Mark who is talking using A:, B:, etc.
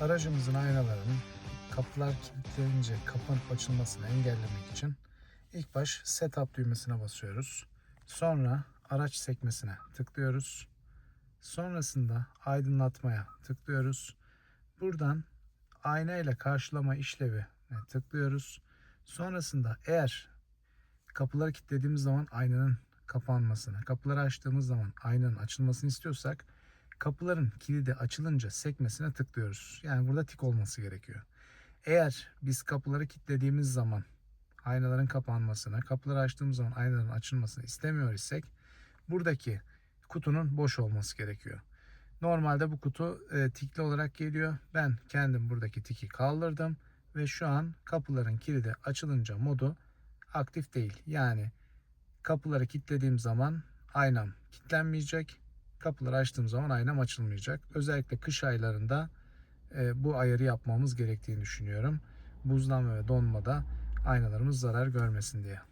A: Aracımızın aynalarının kapılar kilitlenince kapanıp açılmasını engellemek için ilk baş setup düğmesine basıyoruz. Sonra araç sekmesine tıklıyoruz. Sonrasında aydınlatmaya tıklıyoruz. Buradan ayna ile karşılama işlevi tıklıyoruz. Sonrasında eğer kapıları kilitlediğimiz zaman aynanın kapanmasını, kapıları açtığımız zaman aynanın açılmasını istiyorsak kapıların kilidi açılınca sekmesine tıklıyoruz. Yani burada tik olması gerekiyor. Eğer biz kapıları kilitlediğimiz zaman aynaların kapanmasını, kapıları açtığımız zaman aynaların açılmasını istemiyor isek buradaki kutunun boş olması gerekiyor. Normalde bu kutu e, tikli olarak geliyor. Ben kendim buradaki tiki kaldırdım ve şu an kapıların kilidi açılınca modu aktif değil. Yani kapıları kilitlediğim zaman aynam kilitlenmeyecek. Kapıları açtığım zaman aynam açılmayacak. Özellikle kış aylarında e, bu ayarı yapmamız gerektiğini düşünüyorum. Buzlanma ve donmada aynalarımız zarar görmesin diye.